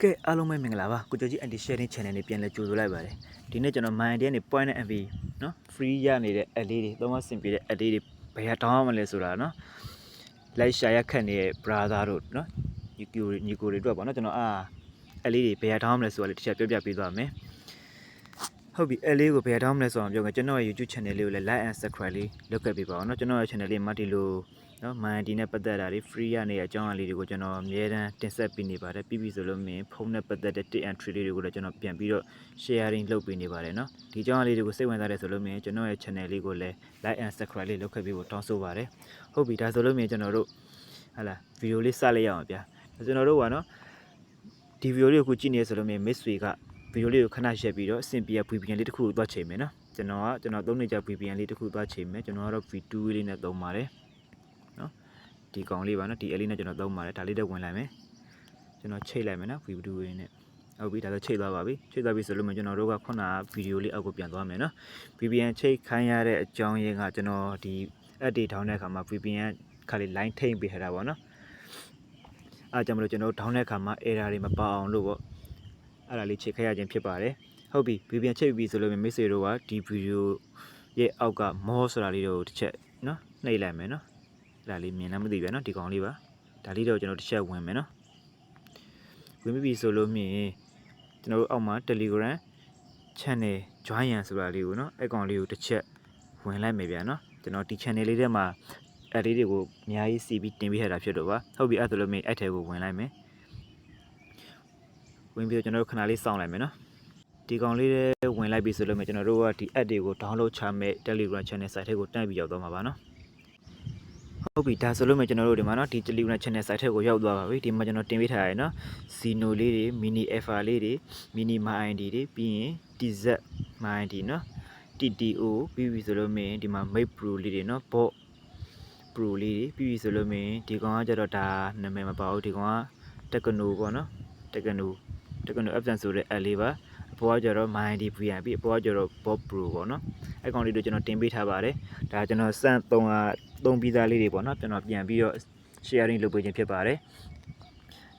ကဲအားလုံးပဲမင်္ဂလာပါကိုကျော်ကြီး anti sharing channel နဲ့ပြန်လဲကြိုဆိုလိုက်ပါတယ်ဒီနေ့ကျွန်တော် my idea နဲ့ point နဲ့ MV เนาะ free ရနေတဲ့အလေးတွေသုံးမဆင်ပြေတဲ့အလေးတွေဘယ်ဟာတောင်းရမလဲဆိုတာเนาะ like share ရခက်နေတဲ့ brother တို့เนาะညီကိုတွေညီကိုတွေအတွက်ပေါ့เนาะကျွန်တော်အာအလေးတွေဘယ်ဟာတောင်းရမလဲဆိုတာလေးတစ်ချက်ပြောပြပေးသွားမယ် ဟုတ်ပြီအလေးကိုဘယ်ဟာတောင်းမလဲဆိုအောင်ပြောကြကျွန်တော်ရဲ့ YouTube channel လေးကိုလည်း like and subscribe လေးလုပ်ခဲ့ပေးပါအောင်เนาะကျွန်တော်ရဲ့ channel လေးမှာဒီလိုနော် mind နဲ့ပတ်သက်တာတွေ free ရနေတဲ့အကြောင်းအရာလေးတွေကိုကျွန်တော်အများတန်းတင်ဆက်ပေးနေပါတယ်ပြီးပြီဆိုလို့မင်းဖုန်းနဲ့ပတ်သက်တဲ့ tip and trick လေးတွေကိုလည်းကျွန်တော်ပြန်ပြီးတော့ sharing လုပ်ပေးနေပါတယ်နော်ဒီအကြောင်းအရာလေးတွေကိုစိတ်ဝင်စားတဲ့ဆိုလို့မင်းကျွန်တော်ရဲ့ channel လေးကိုလည်း like and subscribe လေးလုပ်ခဲ့ပေးဖို့တောင်းဆိုပါတယ်ဟုတ်ပြီဒါဆိုလို့မင်းကျွန်တော်တို့ဟာလာဗီဒီယိုလေးစလိုက်ရအောင်ဗျာကျွန်တော်တို့ကနော်ဒီဗီဒီယိုလေးကိုကြည့်နေဆိုလို့မင်း miss တွေက ဗီဒီယိုလေးကိုခဏရက်ပြီးတော့ Simpia VPN လေးတစ်ခုကိုသွားချိန်မယ်နော်ကျွန်တော်ကကျွန်တော်သုံးနေကြ VPN လေးတစ်ခုသွားချိန်မယ်ကျွန်တော်ကတော့ V2 လေးနဲ့သုံးပါတယ်ဒီကောင်လေးပါနော်ဒီအလေးနဲ့ကျွန်တော်သုံးပါတယ်ဒါလေးတော့ဝင်လိုက်မယ်ကျွန်တော်ချိတ်လိုက်မယ်နော်ဗီဒီယိုလေးနဲ့ဟုတ်ပြီဒါဆိုချိတ်သွားပါပြီချိတ်သွားပြီဆိုလို့မှကျွန်တော်တို့ကခုနကဗီဒီယိုလေးအောက်ကိုပြန်သွားမယ်နော် VPN ချိတ်ခိုင်းရတဲ့အကြောင်းရင်းကကျွန်တော်ဒီ update ထောင်းတဲ့အခါမှာ VPN ခါလေး line ထိမ့်ပေးထားတာပေါ့နော်အဲကြောင့်မလို့ကျွန်တော်တို့ထောင်းတဲ့အခါမှာ error တွေမပါအောင်လို့ပေါ့ အဲ့ဒါလေးချိန်ခရခြင်းဖြစ်ပါတယ်ဟုတ်ပြီဗီပြန်ချိန်ပြီဆိုလို့မိတ်ဆွေတို့ကဒီဗီဒီယိုရဲ့အောက်ကမောဆိုတာလေးတို့တစ်ချက်နော်နှိပ်လိုက်မယ်နော်အဲ့ဒါလေးမြင်လားမသိဘူးနော်ဒီကောင်လေးပါဒါလေးတော့ကျွန်တော်တစ်ချက်ဝင်မယ်နော်ဝင်ပြီဆိုလို့မြင်ကျွန်တော်တို့အောက်မှာ Telegram channel join ရန်ဆိုတာလေးကိုနော်အဲ့ကောင်လေးကိုတစ်ချက်ဝင်လိုက်မယ်ဗျာနော်ကျွန်တော်ဒီ channel လေးထဲမှာအဲ့ဒီတွေကိုအများကြီးစီပြီးတင်ပေးထားတာဖြစ်တော့ပါဟုတ်ပြီအဲ့ဒါလို့မြင်အဲ့ထဲကိုဝင်လိုက်မယ် ဝင်ပြီးတော့ကျွန်တော်တို့ခဏလေးစောင့်လိုက်မယ်နော်ဒီကောင်လေးတွေဝင်လိုက်ပြီဆိုလို့မြင်ကျွန်တော်တို့ကဒီ app တွေကို download ချမဲ့ Telegram channel site ထဲကိုတက်ပြီးရောက်သွားမှာပါနော်ဟုတ်ပြီဒါဆိုလို့မြင်ကျွန်တော်တို့ဒီမှာနော်ဒီ Telegram channel site ထဲကိုရောက်သွားပါပြီဒီမှာကျွန်တော်တင်ပေးထားရတယ်နော် Zeno လေးတွေ Mini Alpha လေးတွေ Mini MyID တွေပြီးရင် TZ MyID နော် TTO ပြီးပြီဆိုလို့မြင်ဒီမှာ Mate Pro လေးတွေနော် bot Pro လေးတွေပြီးပြီဆိုလို့မြင်ဒီကောင်ကကျတော့ဒါနာမည်မပါဘူးဒီကောင်က Techno ပေါ့နော် Techno Techno Absent ဆိုတဲ့ app လေးပါအပေါ်ကကျတော့ MyD VIP အပေါ်ကကျတော့ Bob Pro ပေါ့နော်အဲ့ကောင်လေးတို့ကျွန်တော်တင်ပေးထားပါတယ်ဒါကျွန်တော်စမ်းသုံးသုံးပြီးသားလေးတွေပေါ့နော်ကျွန်တော်ပြန်ပြီးတော့ sharing လုပ်ပေးခြင်းဖြစ်ပါတယ်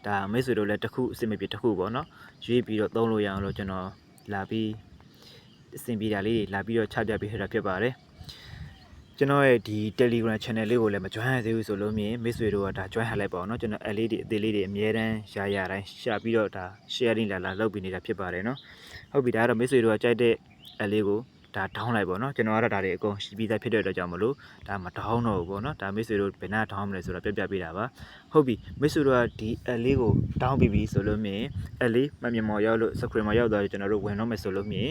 ဒါမိတ်ဆွေတို့လည်းတစ်ခုအဆင်မပြေတစ်ခုပေါ့နော်ရွေးပြီးတော့သုံးလို့ရအောင်လို့ကျွန်တော်လာပြီးအဆင်ပြေတာလေးတွေလာပြီးတော့ချပြပေးထားတာဖြစ်ပါတယ် ကျွန်တော်ရဲ့ဒီ Telegram channel လေးကိုလည်းမ join ရသေးဘူးဆိုလို့မြင်မိတ်ဆွေတို့ကဒါ join ဟလိုက်ပါအောင်เนาะကျွန်တော်အလေးတွေအသေးလေးတွေအများတန်းရှာရတိုင်းရှာပြီးတော့ဒါ sharing လာလာလုပ်ပေးနေတာဖြစ်ပါတယ်เนาะဟုတ်ပြီဒါကတော့မိတ်ဆွေတို့ကကြိုက်တဲ့အလေးကိုဒါ down လိုက်ပေါ့เนาะကျွန်တော်ကတော့ဒါတွေအကုန်ရှိပြီးသားဖြစ်တဲ့အတွက်ကြောင့်မလို့ဒါမ down တော့ဘူးပေါ့เนาะဒါမိတ်ဆွေတို့ဘယ်နှ down မလဲဆိုတော့ပြပြပေးတာပါဟုတ်ပြီမိတ်ဆွေတို့ကဒီအလေးကို down ပြီးပြီဆိုလို့မြင်အလေးမမြင်မော်ရောက်လို့ screen မှာရောက်သွားရင်ကျွန်တော်တို့ဝင်တော့မယ်ဆိုလို့မြင်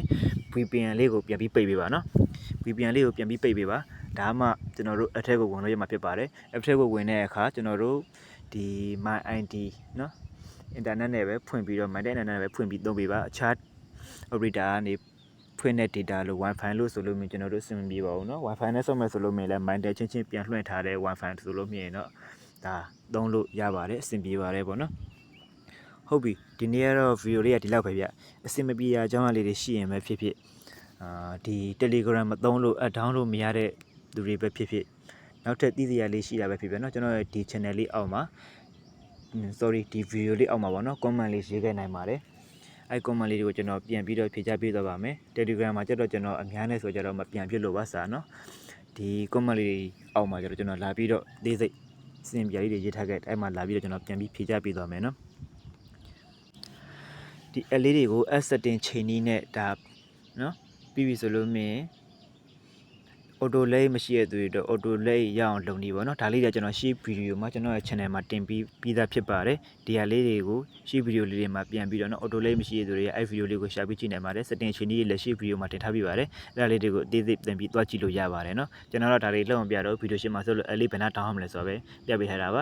VPN လေးကိုပြန်ပြီးပိတ်ပေးပါเนาะ VPN လေးကိုပြန်ပြီးပိတ်ပေးပါ ဒါမှကျွန်တော်တို့အထက်ကိုဝင်လို့ရမှာဖြစ်ပါတယ်အထက်ကိုဝင်တဲ့အခါကျွန်တော်တို့ဒီ my ID เนาะ internet နဲ့ပဲဖွင့်ပြီးတော့ my internet နဲ့ပဲဖွင့်ပြီးသုံးပေးပါအခြား operator ကနေဖွင့်တဲ့ data လို့ wifi လို့ဆိုလို့မြင်ကျွန်တော်တို့စင်မပြေပါဘူးเนาะ wifi နဲ့ဆောက်မယ်ဆိုလို့မြင်လဲ mind ချင်းချင်းပြန်လွှင့်ထားတဲ့ wifi ဆိုလို့မြင်တော့ဒါသုံးလို့ရပါတယ်အဆင်ပြေပါတယ်ပေါ့နော်ဟုတ်ပြီဒီနေ့ကတော့ video လေးကဒီလောက်ပဲဗျအဆင်မပြေရအကြောင်းအရာလေးတွေရှိရင်ပဲဖြစ်ဖြစ်အာဒီ Telegram မသုံးလို့အ download မရတဲ့ သူတွေပဲဖြစ်ဖြစ်နောက်ထပ်သိစရာလေးရှိတာပဲဖြစ်ဖြစ်เนาะကျွန်တော်ရဲ့ဒီ channel လေးအောက်မှာ sorry ဒီ video လေးအောက်မှာပေါ့နော် comment လေးရေးခဲ့နိုင်ပါတယ်အဲ comment လေးတွေကိုကျွန်တော်ပြန်ပြီးတော့ဖြေချပေးသွားပါမယ် Telegram မှာကျတော့ကျွန်တော်အများနဲ့ဆိုကြတော့မပြန်ပြစ်လို့ပါစာနော်ဒီ comment လေးအောက်မှာကျတော့ကျွန်တော်လာပြီးတော့သေးစိတ်စင်ပြလေးတွေရေးထားခဲ့အဲ့မှာလာပြီးတော့ကျွန်တော်ပြန်ပြီးဖြေချပေးသွားမယ်နော်ဒီအလေးတွေကို S setting ချိန်နည်းနဲ့ဒါနော်ပြီးပြီဆိုလို့မြင် auto lay မရှိတဲ့သူတွေတော့ auto lay ရအောင်လုပ်နေပါတော့ဒါလေးကကျွန်တော်ရှေ့ဗီဒီယိုမှာကျွန်တော်ရဲ့ channel မှာတင်ပြီးပြီးသားဖြစ်ပါတယ်ဒီဟာလေးတွေကိုရှေ့ဗီဒီယိုလေးတွေမှာပြန်ပြီးတော့နော် auto lay မရှိတဲ့သူတွေရဲ့အဲ့ဗီဒီယိုလေးကိုရှာပြီးကြည့်နိုင်ပါတယ် setting ချင်းကြီးလက်ရှိဗီဒီယိုမှာတင်ထားပြီးပါတယ်အဲ့ဒါလေးတွေကိုအသေးစိတ်တင်ပြီးတွားကြည့်လို့ရပါတယ်နော်ကျွန်တော်တို့ဒါလေးလောက်အောင်ပြတော့ဗီဒီယိုရှင်းမှာဆိုလို့အဲ့လေးဘယ်နှတောင်းရမလဲဆိုတော့ပဲပြပေးထားတာပါ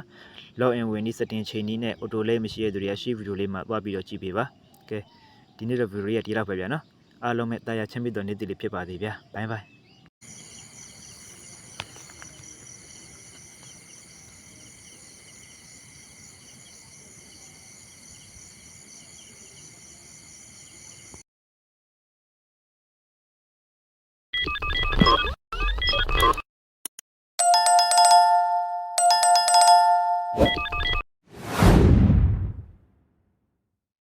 log in ဝင်ဒီ setting ချင်းကြီးနဲ့ auto lay မရှိတဲ့သူတွေကရှေ့ဗီဒီယိုလေးမှာတွားပြီးတော့ကြည့်ပေးပါကဲဒီနေ့တော့ဗီဒီယိုလေးကဒီလောက်ပဲဗျာနော်အားလုံးပဲတာယာချင်းပြီးတော့နေ့တည်လေးဖြစ်ပါသေးဗျာဘိုင်ဘိုင်